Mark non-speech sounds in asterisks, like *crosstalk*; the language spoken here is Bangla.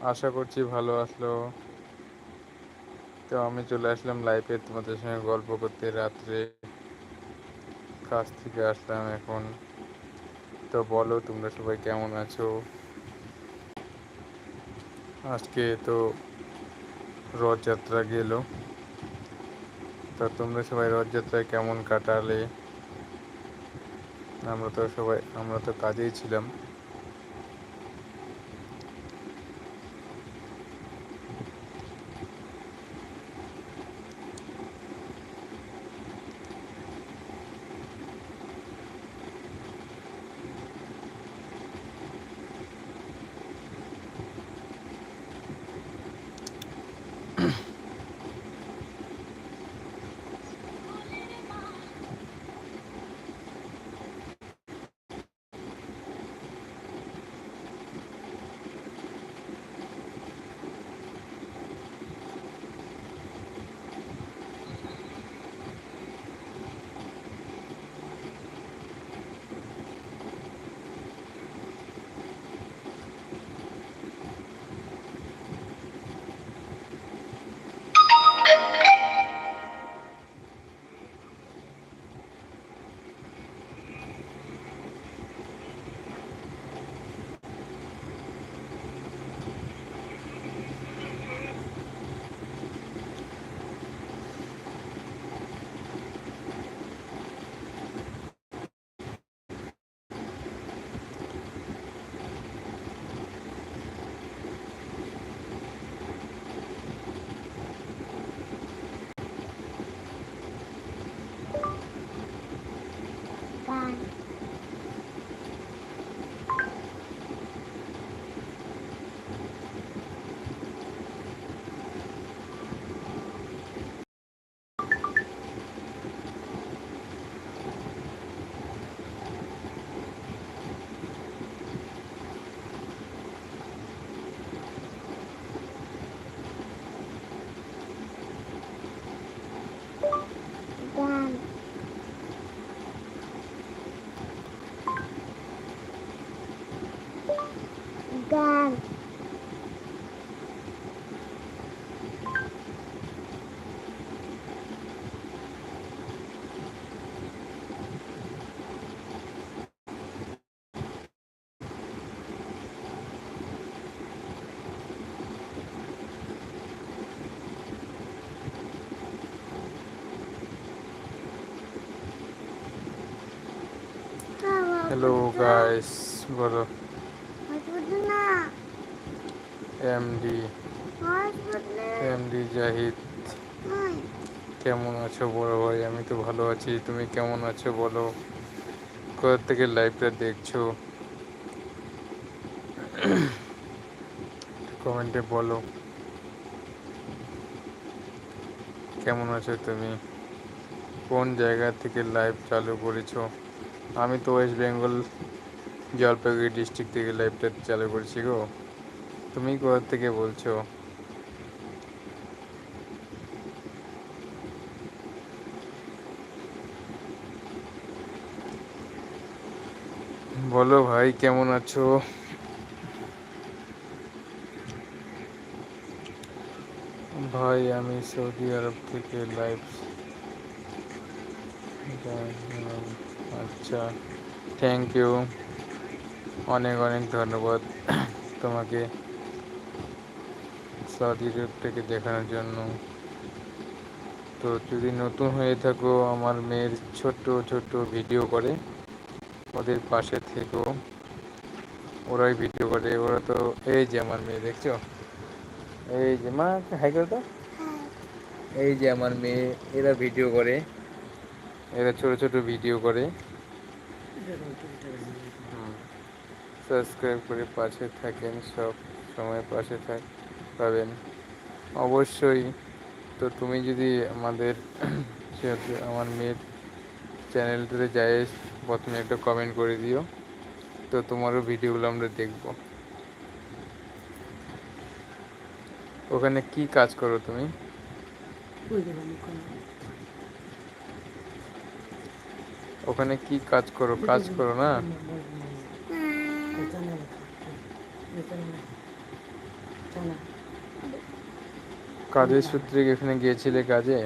আশা করছি ভালো আসলো। তো আমি চলে আসলাম লাইফে তোমাদের সঙ্গে গল্প করতে রাত্রে। কাজ থেকে আসলাম এখন। তো বলো, তোমরা সবাই কেমন আছো? আজকে তো রথযাত্রা গেল। তো তোমরা সবাই রথযাত্রায় কেমন কাটালে? আমরা তো সবাই, আমরা তো কাজেই ছিলাম। হ্যালো গাইস বলো এমডি এমডি জাহিদ কেমন আছো বড় ভাই? আমি তো ভালো আছি। তুমি কেমন আছো বলো? কোথা থেকে লাইভটা দেখছ? কমেন্টে বলো। কেমন আছো তুমি? কোন জায়গা থেকে লাইভ চালু করেছ? আমি তো ওয়েস্ট বেঙ্গল জলপাইগুড়ি ডিস্ট্রিক্ট থেকে লাইভটা চালু করেছি গো। তুমি কোথা থেকে বলছো? বলো ভাই, কেমন আছো? ভাই, আমি সৌদি আরব থেকে লাইভ আচ্ছা থ্যাংক ইউ অনেক অনেক ধন্যবাদ তোমাকে সৌদি আরব থেকে দেখানোর জন্য। তো যদি নতুন হয়ে থাকো আমার মেয়ের ছোট্ট ছোট্ট ভিডিও করে ওদের পাশে থেকেও ওরাই ভিডিও করে ওরা তো এই যে আমার মেয়ে দেখছ? এই যে মা হাই করো তো এই যে আমার মেয়ে এরা ভিডিও করে এরা ছোট ছোট ভিডিও করে। সাবস্ক্রাইব করে পাশে থাকেন, সব সময় পাশে থাক পাবেন। অবশ্যই। তো তুমি যদি আমাদের *clears throat* আমার মেয়ের চ্যানেলটাতে যাই প্রথমে একটা কমেন্ট করে দিও। তো তোমারও ভিডিওগুলো আমরা দেখব। ওখানে কি কাজ করো তুমি? ওখানে কি কাজ করো? কাজ করো না? কাজের সূত্রে এখানে গিয়েছিলে কাজে?